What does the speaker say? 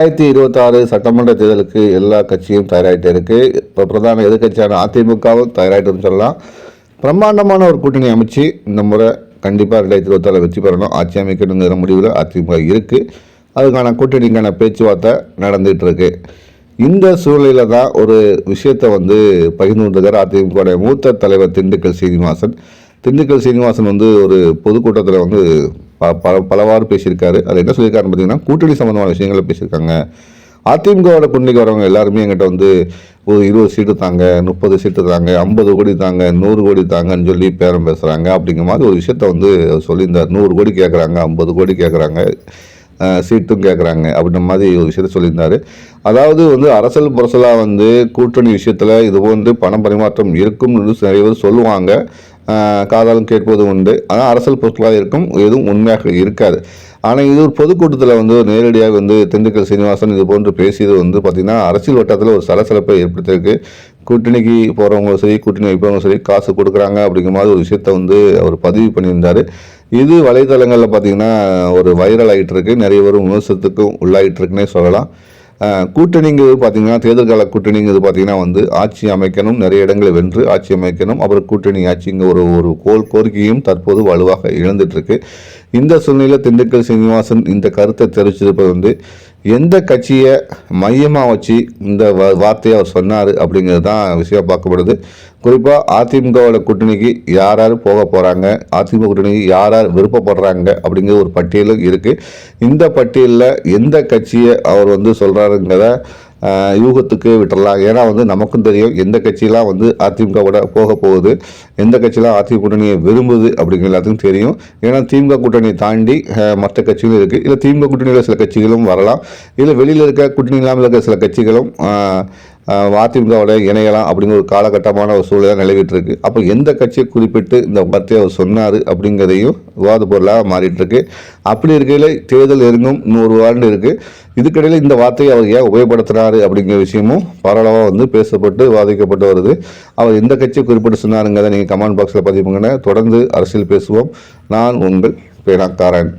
ரெண்டாயிரத்தி இருபத்தாறு சட்டமன்ற தேர்தலுக்கு எல்லா கட்சியும் தயாராகிட்டு இருக்கு. இப்போ பிரதான எதிர்க்கட்சியான அதிமுகவும் தயாராகிட்டுன்னு சொல்லலாம். பிரம்மாண்டமான ஒரு கூட்டணி அமைச்சு இந்த முறை கண்டிப்பாக ரெண்டாயிரத்தி இருபத்தாறு வெற்றி பெறணும். ஆட்சி அமைக்கணுங்கிற முடிவில் அதிமுக இருக்குது அதுக்கான கூட்டணிக்கான பேச்சுவார்த்தை நடந்துகிட்டு இருக்கு. இந்த சூழலில் தான் ஒரு விஷயத்தை வந்து பகிர்ந்து கொண்டிருக்கார் அதிமுக மூத்த தலைவர் திண்டுக்கல் சீனிவாசன். திண்டுக்கல் சீனிவாசன் வந்து ஒரு பொதுக்கூட்டத்தில் வந்து பல பலவாறு பேசியிருக்காரு. அதில் என்ன சொல்லியிருக்காருன்னு பார்த்தீங்கன்னா கூட்டணி சம்மந்தமான விஷயங்களை பேசியிருக்காங்க. அதிமுகவோட கூட்டணிக்கு வரவங்க எல்லாருமே எங்கிட்ட வந்து ஒரு இருபது சீட்டு தாங்க முப்பது சீட்டு தாங்க ஐம்பது கோடி தாங்க நூறு கோடி தாங்கன்னு சொல்லி பேரம் பேசுகிறாங்க அப்படிங்கிற மாதிரி ஒரு விஷயத்த வந்து சொல்லியிருந்தார். நூறு கோடி கேட்குறாங்க ஐம்பது கோடி கேட்குறாங்க சீட்டும் கேட்குறாங்க அப்படின்ற மாதிரி ஒரு விஷயத்த சொல்லியிருந்தார். அதாவது வந்து அரசல் புரசலாக வந்து கூட்டணி விஷயத்தில் இது போன்று பண பரிமாற்றம் இருக்கும்னு நிறைய பேர் சொல்லுவாங்க. காதலும் காதாலும் கேட்பது உண்டு. ஆனால் அரசல் பொருட்களாக இருக்கும் எதுவும் உண்மையாக இருக்காது. ஆனால் இது ஒரு பொதுக்கூட்டத்தில் வந்து நேரடியாக வந்து திண்டுக்கல் சீனிவாசன் இது போன்று பேசியது வந்து பார்த்திங்கன்னா அரசியல் வட்டத்தில் ஒரு சலசலப்பை ஏற்படுத்தியிருக்கு. கூட்டணிக்கு போகிறவங்களும் சரி கூட்டணி வைப்பவங்க சரி காசு கொடுக்குறாங்க அப்படிங்கிற மாதிரி ஒரு விஷயத்த வந்து அவர் பதிவு பண்ணியிருந்தார். இது வலைதளங்களில் பார்த்திங்கன்னா ஒரு வைரல் ஆகிட்டு இருக்கு நிறைய பேரும் விமர்சனத்துக்கும் உள்ளாகிட்டு இருக்குன்னே சொல்லலாம் கூட்டணிங்கிறது பார்த்தீங்கன்னா தேர்தல் கால கூட்டணிங்கிறது பார்த்தீங்கன்னா வந்து ஆட்சி அமைக்கணும் நிறைய இடங்களை வென்று ஆட்சி அமைக்கணும். அப்புறம் கூட்டணி ஆட்சிங்க ஒரு ஒரு கோல் கோரிக்கையும் தற்போது வலுவாக இழந்துட்டு இருக்கு இந்த சூழ்நிலையில் திண்டுக்கல் சீனிவாசன் இந்த கருத்தை தெரிவிச்சிருப்பது வந்து எந்த கட்சியை மையமாக வச்சு இந்த வார்த்தையை அவர் சொன்னார் அப்படிங்கிறது தான் விஷயம் பார்க்கப்படுது. குறிப்பாக அதிமுகவோட கூட்டணிக்கு யார் யார் போக போகிறாங்க அதிமுக கூட்டணிக்கு யார் யார் விருப்பப்படுறாங்க? அப்படிங்கிற ஒரு பட்டியலும் இருக்குது இந்த பட்டியலில் எந்த கட்சியை அவர் வந்து சொல்கிறாருங்கிறத யூகத்துக்கு விட்டுறலாம். ஏன்னா வந்து நமக்கும் தெரியும் எந்த கட்சியெலாம் வந்து அதிமுகவோட போக போகுது எந்த கட்சியெலாம் அதிமுக கூட்டணியை விரும்புது அப்படிங்கிற எல்லாத்துக்கும் தெரியும். ஏன்னா திமுக கூட்டணியை தாண்டி மற்ற கட்சிகளும் இருக்குது இல்லை திமுக கூட்டணியில் சில கட்சிகளும் வரலாம். இல்லை வெளியில் இருக்க கூட்டணி இல்லாமல் இருக்க சில கட்சிகளும் அதிமுகவோட இணையலாம் அப்படிங்கிற ஒரு காலகட்டமான ஒரு சூழ்நிலை நிலவிட்டு இருக்கு அப்போ எந்த கட்சியை குறிப்பிட்டு இந்த வார்த்தையை அவர் சொன்னார் அப்படிங்கிறதையும் விவாத பொருளாக மாறிட்டு இருக்கு அப்படி இருக்கையில் தேர்தல் நெருங்கும் நூறு ஆண்டு இருக்கு. இதுக்கிடையில் இந்த வார்த்தையை அவர் ஏன் உபயோகப்படுத்துறாரு அப்படிங்கிற விஷயமும் பரவலாக வந்து பேசப்பட்டு வாதிக்கப்பட்டு வருது. அவர் எந்த கட்சியை குறிப்பிட்டு சொன்னாருங்கிறத நீங்கள் கமெண்ட் பாக்ஸில் பதிவுங்கன்னா தொடர்ந்து அரசியல் பேசுவோம். நான் உங்கள் பேனாக்காரன்